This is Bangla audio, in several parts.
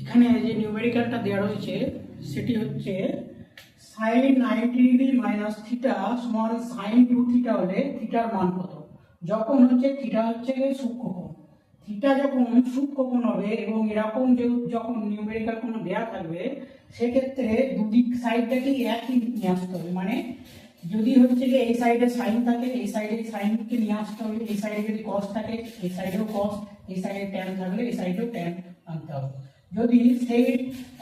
এখানে যে নিউমেরিক্যালটা দেওয়া রয়েছে, সেটি হচ্ছে sine ninety degree minus theta সমান সাইন টু থিটা হলে থিটার মান কত? যখন হচ্ছে থিটা হচ্ছে সূক্ষ্মকোণ। থিটা যখন সূক্ষ্মকোণ হবে এবং এরকম যে যখন নিউমেরিক্যাল কোনো দেয়া থাকবে, সেক্ষেত্রে দুদিক সাইডটাকেই একই নিয়ে আসতে হবে। মানে যদি হচ্ছে যে এই সাইডে সাইন থাকে, এই সাইডে সাইনকে নিয়ে আসতে হবে। এই সাইডে যদি কস থাকে, এই সাইডেও কস এই সাইডে ট্যান থাকলে এই সাইডেও ট্যান আনতে হবে। যদি সেই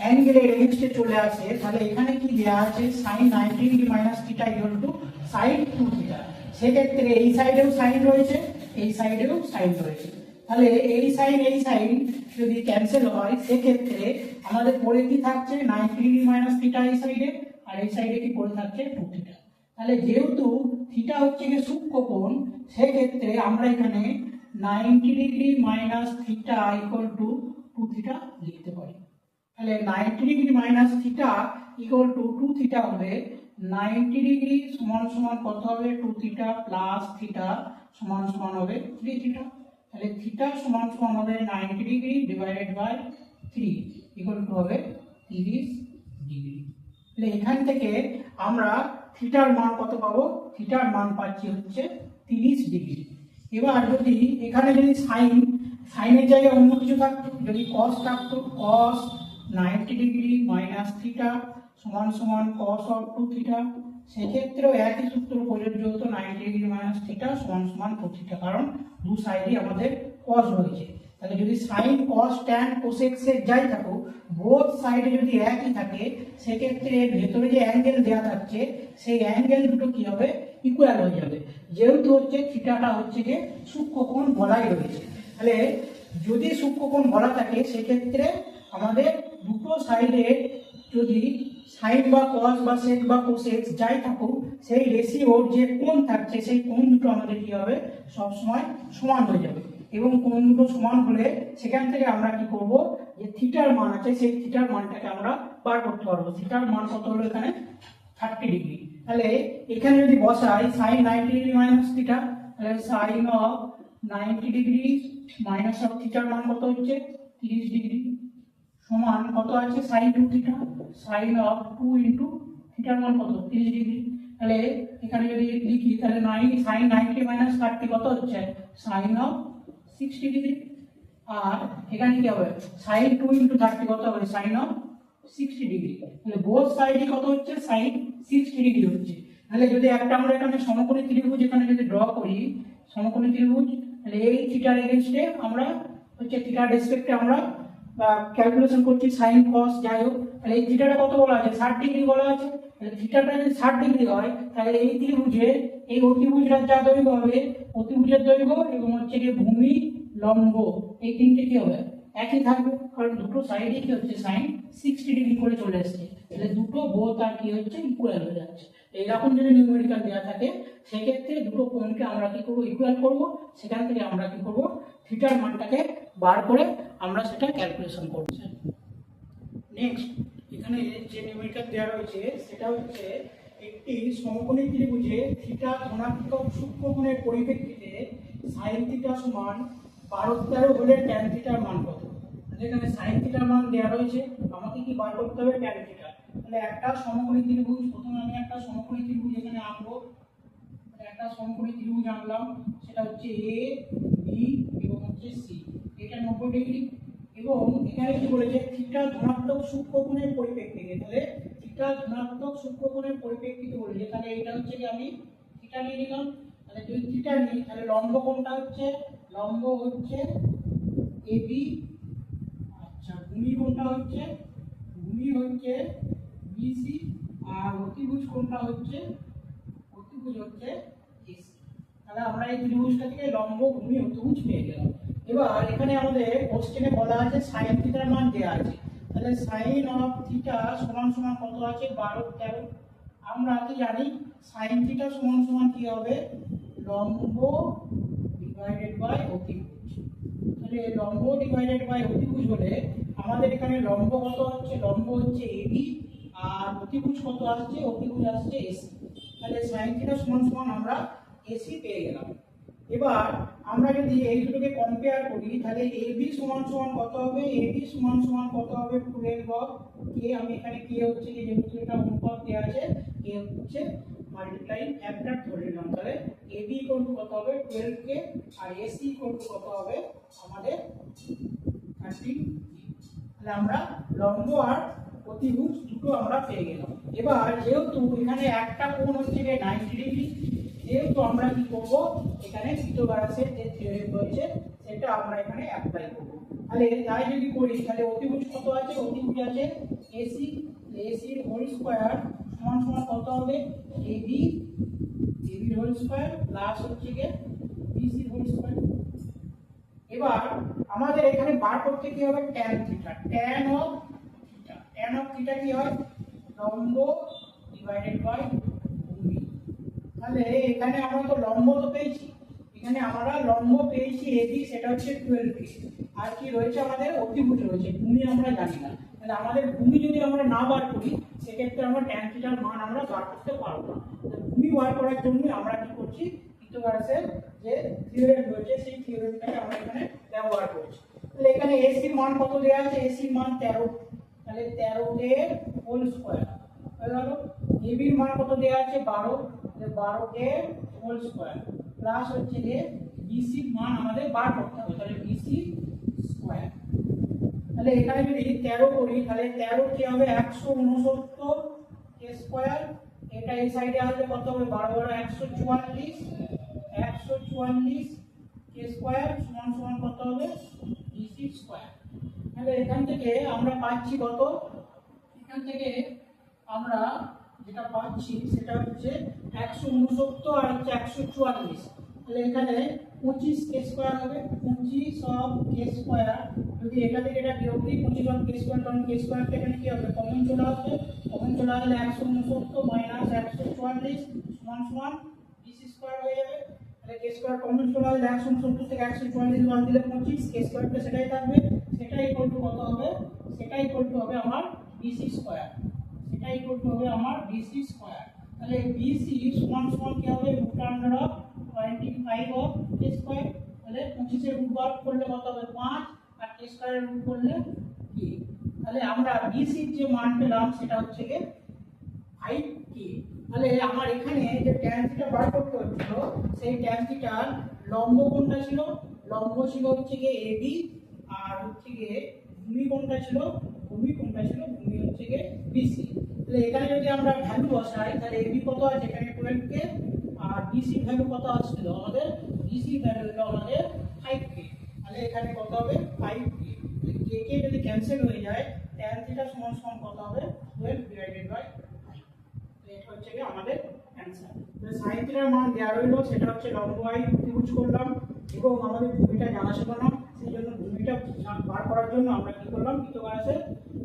অ্যাঙ্গেলের এগেনস্টে চলে আসে, তাহলে এখানে কি দেওয়া আছে? Sine ninety degree minus theta equal to sine two theta সেক্ষেত্রে এই সাইডেও সাইন রয়েছে, এই সাইডেও সাইন রয়েছে। তাহলে এই সাইন এই সাইন যদি ক্যান্সেল হয়, সেক্ষেত্রে আমাদের পড়ে কি থাকছে? নাইনটি ডিগ্রি মাইনাস থিটা এই সাইডে আর এই সাইডে কি পড়ে থাকছে? টু থিটা তাহলে যেহেতু থিটা হচ্ছে গিয়ে সূক্ষ্মকোণ, সেক্ষেত্রে আমরা এখানে ninety degree minus theta equal to two theta লিখতে পারি। তাহলে ninety degree minus theta equal to two theta হবে। নাইনটি ডিগ্রি সমান সমান কত হবে? টু থিটা প্লাস থিটা সমান সমান হবে থ্রি থিটা তাহলে থিটা সমান সমান হবে ninety degree divided by three equal to হবে তিরিশ ডিগ্রি তাহলে এখান থেকে আমরা থিটার মান কত পাবো? থিটার মান পাচ্ছি হচ্ছে তিরিশ ডিগ্রি এবার যদি এখানে যদি সাইন সাইনের জায়গায় অন্য কিছু থাকতো? যদি কস থাকতো cos ninety degree minus theta সমান সমান কস অফ টু থিটা সেক্ষেত্রেও একই সূত্র প্রযোজ্য হতো নাইনটি ডিগ্রি মাইনাস থিটা সমান সমান টু থিটা কারণ দু সাইডে আমাদের কস রয়েছে। তাহলে যদি সাইন কস ট্যান কোসেক্সের যাই থাকুক বোথ সাইডে যদি একই থাকে, সেক্ষেত্রে ভেতরে যে অ্যাঙ্গেল দেওয়া থাকছে, সেই অ্যাঙ্গেল দুটো কি হবে? ইকুয়াল হয়ে যাবে। যেহেতু হচ্ছে থিটাটা হচ্ছে যে সূক্ষ্মকোণ বলাই রয়েছে। তাহলে যদি সূক্ষ্মকোণ ভরা থাকে, সেক্ষেত্রে আমাদের দুটো সাইডে যদি সাইন বা কস বা সেট বা কোসেক্স যাই থাকুক, সেই রেশিওর যে কোণ থাকছে, সেই কোণ দুটো আমাদের কী হবে? সবসময় সমান হয়ে যাবে। এবং কোণ দুটো সমান হলে সেখান থেকে আমরা কি করব? যে থিটার মান আছে, সেই থিটার মানটাকে আমরা বার করতে পারব। থিটার মান কত হলো এখানে? থার্টি ডিগ্রি তাহলে এখানে যদি বসাই sine ninety degree minus theta তাহলে sine of ninety degree minus of থিটার মান কত হচ্ছে? তিরিশ ডিগ্রি। সমান কত আছে? Sine two theta sine of two into থিটার মান কত? তিরিশ ডিগ্রি। তাহলে এখানে যদি লিখি, তাহলে nine sine ninety minus thirty কত হচ্ছে? Sine of sixty degree. আর এখানে কি হবে? সাইন টু ইন্টু থার্টি কত হবে? Sine of sixty degree. তাহলে বোথ সাইডে কত হচ্ছে? সাইন সিক্সটি ডিগ্রি হচ্ছে। তাহলে যদি একটা আমরা এখানে সমকোণী ত্রিভুজ এখানে যদি ড্র করি, সমকোণী ত্রিভুজ তাহলে এই থিটার এগেনস্টে আমরা, হচ্ছে থিটার রেসপেক্টে আমরা ক্যালকুলেশন করছি সাইন কস যাই হোক, তাহলে এই থিটাটা কত বলা আছে? ষাট ডিগ্রি বলা আছে। তাহলে থিটাটা যদি ষাট ডিগ্রি হয়, তাহলে এই ত্রিভুজে, এই অতিভুজটার যা দৈর্ঘ্য হবে অতিভুজের দৈর্ঘ্য এবং হচ্ছে যে ভূমি লম্ব। এই তিনটে কি হবে? একই থাকবে, কারণ দুটো সাইডে কি হচ্ছে? সাইন সিক্সটি ডিগ্রি করে চলে এসছে। তাহলে দুটো বোথ আর কি হচ্ছে? ইকুয়াল হয়ে যাচ্ছে। এইরকম যদি নিউমেরিক্যাল দেওয়া থাকে, সেক্ষেত্রে দুটো কোণকে আমরা কি করব? ইকুয়াল করব। সেখান থেকে আমরা কি করব? থিটার মানটাকে বার করে আমরা সেটা ক্যালকুলেশন করছি নেক্সট এখানে যে নিউমেরিক্যাল দেওয়া রয়েছে, সেটা হচ্ছে একটি সমকোণী ত্রিভুজে থিটা ধনাত্মক সূক্ষ্মকোণের পরিপ্রেক্ষিতে সাইন থিটা সমান বারো তেরো হলে ট্যান থিটার মান কত? এখানে সাইন থিটার মান দেওয়া রয়েছে, আমাকে কি বার করতে হবে? ট্যান থিটা তাহলে একটা সমকোণী ত্রিভুজ, প্রথমে আমি একটা সমকোণী ত্রিভুজ এখানে আঁকবো। একটা সমকোণী ত্রিভুজ আনলাম সেটা হচ্ছে এ বি এবং হচ্ছে সি এটা নব্বই ডিগ্রি। এবং এখানে কি বলেছে? থিটা ধনাত্মক সূক্ষ্মকোণের পরিপ্রেক্ষিতে। তাহলে থিটা ধনাত্মক সূক্ষ্মকোণের পরিপ্রেক্ষিতে বলেছে, তাহলে এটা হচ্ছে কি আমি থিটা নিয়ে নিলাম। তাহলে যদি থিটা নিই, তাহলে লম্ব কোণটা হচ্ছে, লম্ব হচ্ছে এবি ভূমি কোনটা হচ্ছে? ভূমি হচ্ছে বিসি আর অতিভুজ কোনটা হচ্ছে? অতিভুজ হচ্ছে এসি তাহলে আমরা এই ত্রিভুজটা থেকে লম্ব ভূমি অতিভুজ পেয়ে গেলাম। এবার এখানে আমাদের কোশ্চেনে বলা আছে সাইন থিটার মান দেওয়া আছে। তাহলে সাইন অফ থিটা সমান সমান কত আছে? বারো। তেরো আমরা কি জানি সাইন থিটা সমান সমান কি হবে? লম্ব ডিভাইডেড বাই অতিভুজ। তাহলে লম্ব ডিভাইডেড বাই অতিভুজ হলে আমাদের এখানে লম্ব কত হচ্ছে, লম্ব হচ্ছে এবি আর অতিভুজ কত আসছে? অতিভুজ আসছে এসি তাহলে সাইন থিটা সমান সমান আমরা এসি পেয়ে গেলাম। এবার আমরা যদি এই দুটোকে কম্পেয়ার করি, তাহলে এ বি সমান সমান কত হবে? এ বি সমান সমান কত হবে? টুয়েলভ অফ কে আমি এখানে কে হচ্ছে কি? যেহেতু এটা অনুপাত দেওয়া আছে কে হচ্ছে মাল্টিপ্লাই একটা ধরে নিলাম। তাহলে এ বি করব কত হবে? টুয়েলভ কে আর এসি করব কত হবে? আমাদের থার্টিন তাহলে আমরা লম্ব আর অতিভুজ দুটো আমরা পেয়ে গেলাম। এবার যেহেতু এখানে একটা কোণ হচ্ছে গিয়ে নাইনটি ডিগ্রি যেহেতু আমরা কি করব? এখানে পিথোগারাসের যে থিওরেম রয়েছে, সেটা আমরা এখানে অ্যাপ্লাই করব। তাহলে তাই যদি করি, তাহলে অতিভুজ কত আছে? অতিভুজ আছে এসি এসির হোল স্কোয়ার সমান সমান কত হবে? AB AB whole square plus হচ্ছে গিয়ে বিসি হোল স্কোয়ার এবার আমাদের এখানে বার করতে কি হবে? tan theta tan of tan of theta কি হয়? লম্ব ডিভাইডেড বাই ভূমি তাহলে এখানে আমরা তো লম্ব তো পেয়েছি। এখানে আমরা লম্ব পেয়েছি এদি সেটা হচ্ছে টুয়েলভ কে আর কি রয়েছে আমাদের? অতিভুজ রয়েছে। ভূমি আমরা জানি না। তাহলে আমাদের ভূমি যদি আমরা না বার করি, সেক্ষেত্রে আমরা ট্যান থিটার মান আমরা বার করতে পারব না। ভূমি বার করার জন্য আমরা কি করছি? পিথাগোরাসের যে থিওরেম রয়েছে, সেই থিওরেমটাকে আমরা এখানে ব্যবহার করছি। তাহলে এখানে এসির মান কত দেওয়া আছে? এসির মান তেরো। তাহলে তেরো এর হোল স্কোয়ার হয়ে গেল এবির মান কত দেওয়া আছে? বারো। বারো এর হোল স্কোয়ার প্লাস হচ্ছে যে বিসির মান আমাদের বার করতে হবে, তাহলে বিসি স্কোয়ার তাহলে এখানে যদি তেরো করি, তাহলে তেরো কি হবে? একশো উনসত্তর স্কোয়ার এটা এই সাইডে আসলে কত হবে? বারো বারো, একশো চুয়াল্লিশ। একশো চুয়াল্লিশ কে স্কোয়ার সমান সমান কত হবে? বিসি স্কোয়ার তাহলে এখান থেকে আমরা পাচ্ছি কত? এখান থেকে আমরা যেটা পাচ্ছি সেটা হচ্ছে একশো উনসত্তর আর হচ্ছে একশো চুয়াল্লিশ। তাহলে এখানে পঁচিশ কে স্কোয়ার হবে। পঁচিশ অফ কে স্কোয়ার যদি এটা থেকে এটা বিয়োগ দিই, পঁচিশ অফ কে স্কোয়ার কারণ কে স্কোয়ারটা এখানে কি হবে? কমন চলে আসবে। কমন চলে আসলে একশো উনসত্তর মাইনাস একশো চুয়াল্লিশ, সমান সমান বিসি স্কোয়ার হয়ে যাবে। কে স্কোয়ার কমন একশো উনসত্তর থেকে একশো চুয়াল্লিশ বাদ দিলে পঁচিশ কে স্কোয়ারটা সেটাই থাকবে, সেটাই ইকুয়াল কত হবে? সেটাই ইকুয়াল হবে আমার বিসি স্কোয়ার সেটা ইকুয়াল হবে আমার বিসি স্কোয়ার তাহলে বিসি সমান সমান কি হবে? Root of twenty five of K square তাহলে পঁচিশের রুট বার করলে কত হবে? পাঁচ। আর কে স্কোয়ারের রুট করলে কি? তাহলে আমরা বিসির যে মান পেলাম, সেটা হচ্ছে গিয়ে ফাইভ কে তাহলে আমার এখানে যে ট্যান থিটা বার করতে হচ্ছিল, সেই ট্যান থিটার লম্ব কোনটা ছিল? লম্ব ছিল হচ্ছে গিয়ে এবি আর হচ্ছে গিয়ে ভূমি কোনটা ছিল? ভূমি কোনটা ছিল? ভূমি হচ্ছে গিয়ে বিসি তাহলে এখানে যদি আমরা ভ্যালু বসাই, তাহলে এবি কত আছে? এখানে টুয়েলভ কে আর বিসি ভ্যালু কত আসছিল আমাদের? বিসি ভ্যালু হলো আমাদের ফাইভ কে তাহলে এখানে কত হবে? ফাইভ কে কে কে যদি ক্যান্সেল হয়ে যায় ট্যান সমান সমান কত হবে টুয়েলভ ডিভাইডেড বাই ফাইভ এটা হচ্ছে গিয়ে আমাদের অ্যান্সার থিটার মান দেওয়া রইল, সেটা হচ্ছে লম্ব আই ত্রিভুজ করলাম এবং আমাদের ভূমিটা জানা ছিল না সেই জন্য ভূমিটা বার করার জন্য আমরা কি করলাম? পিথোগারাসের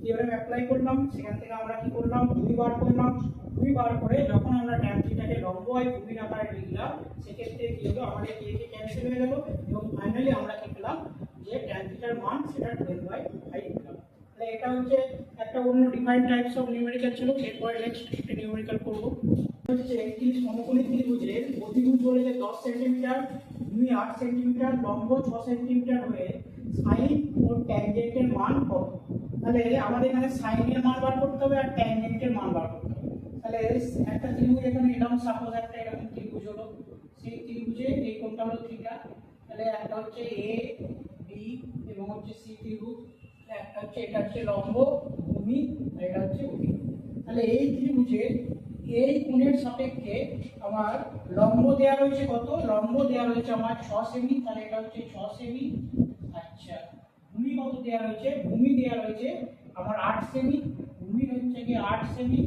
থিওরেম অ্যাপ্লাই করলাম। সেখান থেকে আমরা কি করলাম? ভূমি বার করলাম। ভূমি বার করে যখন আমরা ট্যান থিটাকে লম্ব আই ভূমির আকারে লিখলাম, সেক্ষেত্রে কি হলো? আমাদের কে কে ক্যান্সেল হয়ে গেল এবং ফাইনালি আমরা কি পেলাম? যে ট্যান থিটার মান সেটা টুয়েলভ বাই ফাইভ পেলাম তাহলে এটা হচ্ছে একটা অন্য ডিফাইন টাইপস অফ নিউমেরিক্যাল ছিল। এরপরে নেক্সট একটা নিউমেরিক্যাল করব। হচ্ছে একটি সমকোণী ত্রিভুজের অতিভুজ বলেছে দশ সেন্টিমিটার ভূমি আট সেন্টিমিটার, লম্ব ছ সেন্টিমিটার হয়ে সাইন ও ট্যানজেন্টের মান কত? তাহলে আমাদের এখানে সাইনের মান বার করতে হবে আর ট্যানজেন্টের মান বার করতে হবে। তাহলে একটা ত্রিভুজ এখানে এরকম সাপোজ একটা এরকম ত্রিভুজ হলো, সেই এই কোণটা হলো থিটা তাহলে একটা হচ্ছে এ বি এবং হচ্ছে সি ত্রিভুজ। একটা হচ্ছে, এটা হচ্ছে লম্ব ভূমি এটা হচ্ছে তাহলে এই ত্রিভুজে এই কোণের সাপেক্ষে আমার লম্ব দেওয়া রয়েছে কত? লম্ব দেওয়া রয়েছে আমার ছ সেমি, তাহলে এটা হচ্ছে ছ সেমি। আচ্ছা ভূমি কত দেওয়া রয়েছে? ভূমি দেওয়া রয়েছে আমার আট সেমি। ভূমি হচ্ছে কি আট সেমি,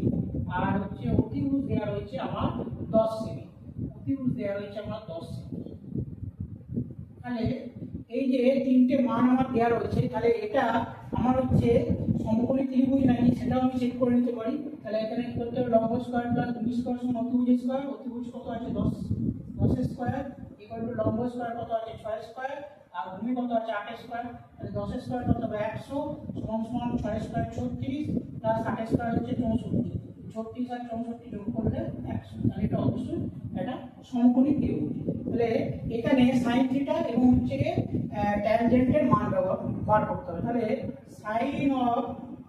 আর হচ্ছে অতিভুজ দেওয়া রয়েছে আমার দশ সেমি। অতিভুজ দেওয়া রয়েছে আমার দশ সেমি। তাহলে এই যে তিনটে মান আমার দেওয়া রয়েছে, তাহলে এটা আমার হচ্ছে সমকোণী ত্রিভুজ নাকি সেটাও আমি চেক করে নিতে পারি। তাহলে এখানে কি করতে হবে? লম্ব স্কোয়ার প্লাস দুই স্কোয়ার সমান অতিভুজ স্কোয়ার অতিভুজ কত আছে? দশ। দশ স্কোয়ার ইকুয়াল টু লম্ব স্কোয়ার কত আছে? ছয় স্কোয়ার আর ভূমি কত আছে? আট স্কোয়ার তাহলে দশ স্কোয়ার কত হবে? একশো। সমান সমান ছয় স্কোয়ার ছত্রিশ প্লাস আট স্কোয়ার হচ্ছে চৌষট্টি। ছত্রিশ আর চৌষট্টি যোগ করলে একশো। তাহলে এটা অবশ্যই এটা সমকোণী ত্রিভুজ তাহলে এখানে সাইন থিটা এবং হচ্ছে ট্যানজেন্টের মান ব্যবহার, বার করতে হবে। তাহলে সাইন অফ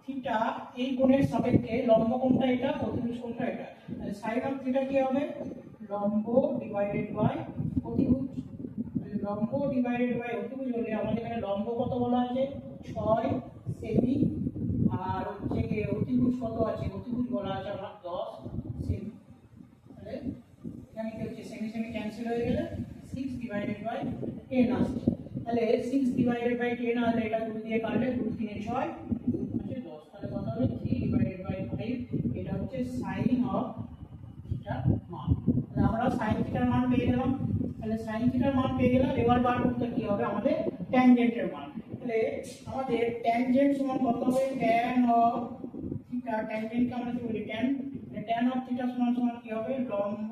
থিটা এই কোণের সাপেক্ষে লম্ব কোণটা এটা অতিভুজ কোণটা এটা। তাহলে সাইন অফ থিটা কি হবে? লম্ব ডিভাইডেড বাই তাহলে লম্ব ডিভাইডেড বাই অতিভুজ হলে আমাদের এখানে লম্ব কত বলা আছে ছয় সেমি আর হচ্ছে গিয়ে অতিভুজ কত আছে, অতিভুজ বলা আছে, আমার দশ সেমি তাহলে এখানে কি হচ্ছে সেমি সেমি ক্যান্সেল হয়ে গেলে সিক্স ডিভাইডেড বাই টেন আসছে। তাহলে সিক্স ডিভাইডেড বাই টেন আসলে এটা দুই দিয়ে কাটলে দুই তিনে ছয় হচ্ছে দশ, তাহলে কত হবে? থ্রি ডিভাইডেড বাই ফাইভ এটা হচ্ছে সাইন অফ থিটার মান। তাহলে আমরা সাইন থিটার মান পেয়ে গেলাম। তাহলে সাইন থিটার মান পেয়ে গেলাম, এবার বার করতে কি হবে? আমাদের ট্যানজেন্টের মান। আমাদের ট্যানজেন্ট সমান কত হবে? ট্যান অফ থিটা ট্যানজেন্টকে আমরা কি বলি? ট্যান ট্যান অফ থিটা সমান সমান কি হবে? লম্ব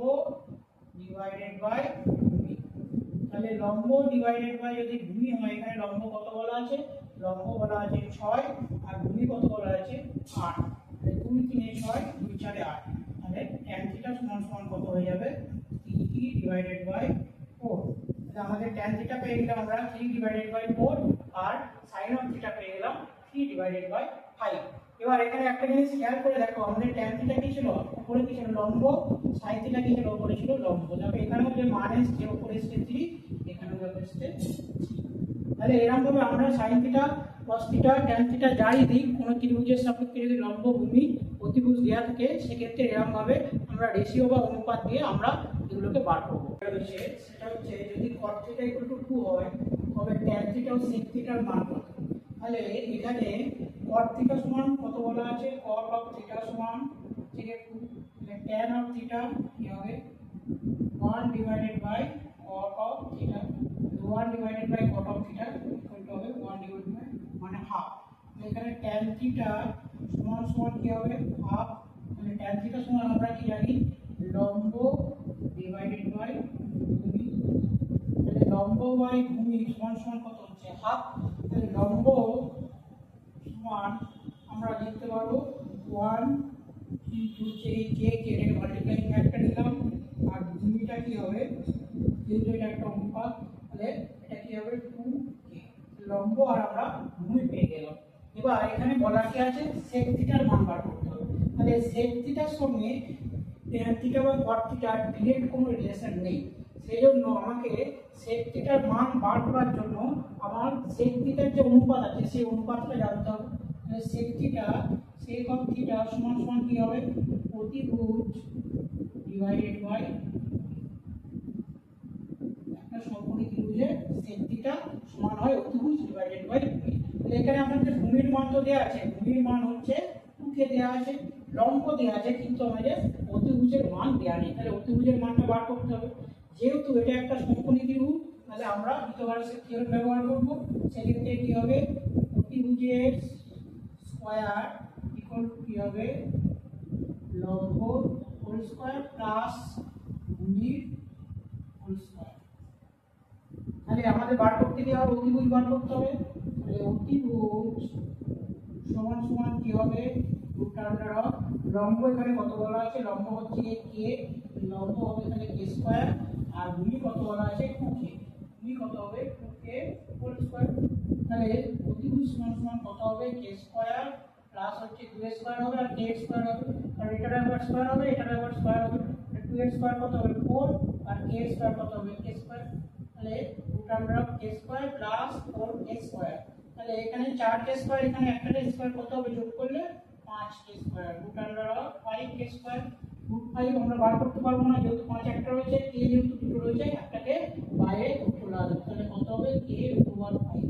ডিভাইডেড বাই তাহলে লম্ব ডিভাইডেড বাই যদি ভূমি হয়, এখানে লম্ব কত বলা আছে? লম্ব বলা আছে ছয়, আর ভূমি কত বলা আছে? আট। তাহলে দুই তিনে ছয়, দুই চারে আট। তাহলে ট্যান থিটা সমান সমান কত হয়ে যাবে? থ্রি ডিভাইডেড বাই ফোর আমাদের ট্যান থিটা পেয়ে গেলাম আমরা থ্রি ডিভাইডেড বাই ফোর আর সাইন অফ থিটা পেয়ে গেলাম থ্রি ডিভাইডেড বাই ফাইভ এবার এখানে একটা খেয়াল করে দেখো, আমাদের ট্যান থিটা কি ছিল? উপরে কি ছিল? লম্ব। সাইন থিটা কি ছিল? উপরে ছিল লম্ব। দেখো, এখানেও যে মান এসছে উপরে এসছে থ্রি এখানেও এসছে তাহলে এরকম ভাবে আমরা sine theta cos theta theta যাই দিই, কোনো ত্রিভুজের সাপেক্ষে যদি লম্ব ভূমি অতিভুজ দেওয়া থাকে, সেক্ষেত্রে এরকম ভাবে আমরা রেশিও বা অনুপাত দিয়ে আমরা এগুলোকে বার সেটা হচ্ছে যদি cot থিটা ইকুয়াল টু হয়, তবে ট্যান থিটা ও থিটার মান তাহলে এখানে cot থিটা সমান কত বলা আছে? cot অফ থিটা সমান থেকে টু ট্যান অফ থিটা কি হবে? 1 divided by cot of theta 1 divided by cot of theta equal to হবে 1 ডিভাইডেড বাই মানে হাফ এখানে tan থিটা সমান সমান কি হবে? হাফ মানে tan থিটা সমান আমরা কি জানি? লম্ব ডিভাইডেড বাই ভূমি। তাহলে লম্ব বাই ভূমি সমান সমান কত হচ্ছে? হাফ তাহলে লম্ব সমান আমরা লিখতে পারব 1 ইনটু যে কে কে এটাকে মাল্টিপ্লাইং ফ্যাক্টর দিলাম আর ভূমিটা কি হবে? যেহেতু এটা একটা অনুপাত, তাহলে এটা কি হবে? টু কে লম্ব আর আমরা ভূমি পেয়ে গেলাম। এবার এখানে বলা কি আছে? সেক থিটার মান বার করতে হবে। তাহলে সেক থিটার সঙ্গে থিটা বা cot থিটার ডিরেক্ট কোনো রিলেশন নেই। সেই জন্য আমাকে সেক থিটার মান বার করার জন্য আমার সেক থিটার যে অনুপাত আছে, সেই অনুপাতটা জানতে হবে। তাহলে sec theta sec of theta সমান সমান কি হবে? অতিভুজ ডিভাইডেড বাই একটা সমকোণী ত্রিভুজে সেক সমান হয় অতিভুজ ডিভাইডেড বাই এখানে আমাদের ভূমির মান তো দেওয়া আছে। ভূমির মান হচ্ছে টুকে দেওয়া আছে, লম্ব দেওয়া আছে, কিন্তু আমাদের অতিভুজের মান দেওয়া নেই। তাহলে অতিভুজের মানটা বার করতে হবে। যেহেতু এটা একটা সমকোণী ত্রিভুজ, তাহলে আমরা ইতোবারের থিওরেম ব্যবহার করব। সেক্ষেত্রে কি হবে? অতিভুজের স্কয়ার ইকুয়াল টু কি হবে? লম্ব হোল স্কয়ার প্লাস ভূমির হোল স্কয়ার তাহলে আমাদের বার করতে গিয়ে আবার অতিভুজ বার করতে হবে। তাহলে অতিভুজ সমান সমান কি হবে? রুট আন্ডার অফ লম্ব এখানে কত বলা আছে? লম্ব হচ্ছে কে লম্ব হবে এখানে কে স্কয়ার আর ভূমি কত বলা আছে? টু কে কত হবে? টু কে হোল স্কয়ার তাহলে অতিভুজ সমান সমান কত হবে কে স্কয়ার প্লাস হচ্ছে টু স্কয়ার হবে, আর কে স্কয়ার হবে, আর এটার একবার স্কয়ার হবে এটার একবার স্কয়ার হবে টু এর স্কয়ার কত হবে? ফোর আর কে স্কয়ার কত হবে? কে স্কয়ার তাহলে root under K square plus four K square তাহলে এখানে চার কে স্কয়ার এখানে একটা স্কয়ার কত হবে? যোগ করলে পাঁচ K square root under of five K square root five আমরা বার করতে পারব না, যেহেতু পাঁচ একটা রয়েছে কে যেহেতু দুটো রয়েছে, একটাকে বাইরে চলে আসবে তাহলে কত হবে? কে রুট ওভার ফাইভ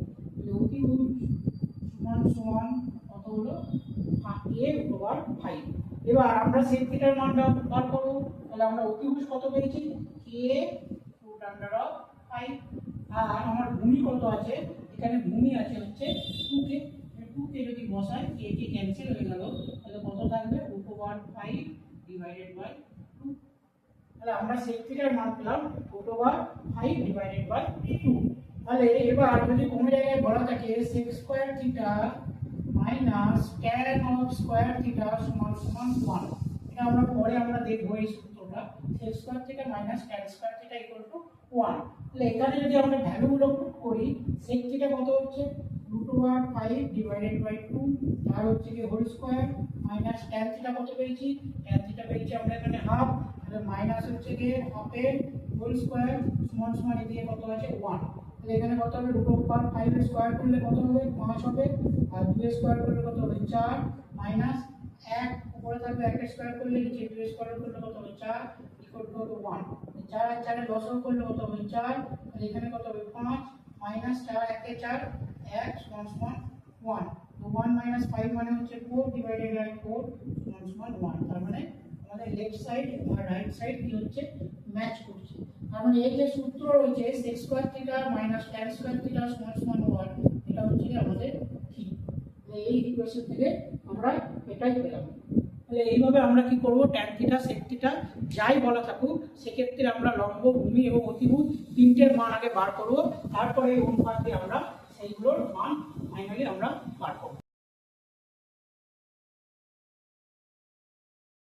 তাহলে সমান সমান কত হলো রুট ওভার ফাইভ এবার আমরা সেক থিটার মানটা বার করব। তাহলে আমরা অতিভুজ কত পেয়েছি? K root under of five আর আমার ভূমি কত আছে? এখানে ভূমি আছে হচ্ছে টু কে টু কে যদি বসাই, কে কে ক্যান্সেল হয়ে গেল, তাহলে কত থাকবে? Root over five divided by two তাহলে আমরা সেক থিটার মান পেলাম root over five divided by two তাহলে এবার যদি কোনো জায়গায় বলা থাকে sec square theta minus tan of square theta সমান সমান ওয়ান এটা আমরা পরে আমরা দেখব এই সূত্রটা sec square theta minus tan square থেকে ইকুয়াল টু ওয়ান তাহলে এখানে যদি আমরা ভ্যালুগুলো পুট করি সেক থেকে কত হচ্ছে? Root over five divided by two আর হচ্ছে কি whole square minus tan theta কত পেয়েছি? ট্যান থিটা পেয়েছি আমরা এখানে হাফ তাহলে মাইনাস হচ্ছে গিয়ে হাফের হোল স্কোয়ার সমান সমান এদিকে কত আছে? ওয়ান তাহলে এখানে কত হবে? রুট ওভার ফাইভ স্কোয়ার করলে কত হবে? পাঁচ হবে। আর দুই স্কোয়ার করলে কত হবে? চার। মাইনাস এক। উপরে থাকবে একটা স্কোয়ার করলে নিচে দুই স্কোয়ার করলে কত হবে? চার। ইকুয়াল টু হবে ওয়ান চার আর চারে দশক করলে কত হবে? চার। আর এখানে কত হবে? পাঁচ। মাইনাস চার, একে চার। এক, সমান সমান ওয়ান তো ওয়ান মাইনাস ফাইভ মানে হচ্ছে ফোর ডিভাইডেড বাই ফোর সমান সমান ওয়ান তার মানে আমাদের লেফট সাইড আর রাইট সাইড কি হচ্ছে? ম্যাচ করছে। তার মানে এই যে সূত্র রয়েছে sec square theta minus tan square theta সমান সমান ওয়ান এটা হচ্ছে কি আমাদের ঠিক এই ইকুয়েশন থেকে আমরা এটাই পেলাম। তাহলে এইভাবে আমরা কি করব? ট্যান থিটা সেক থিটা যাই বলা থাকুক, সেক্ষেত্রে আমরা লম্ব, ভূমি এবং অতিভূত তিনটের মান আগে বার করব। তারপরে এই দিয়ে আমরা সেইগুলোর মান ফাইনালি আমরা বার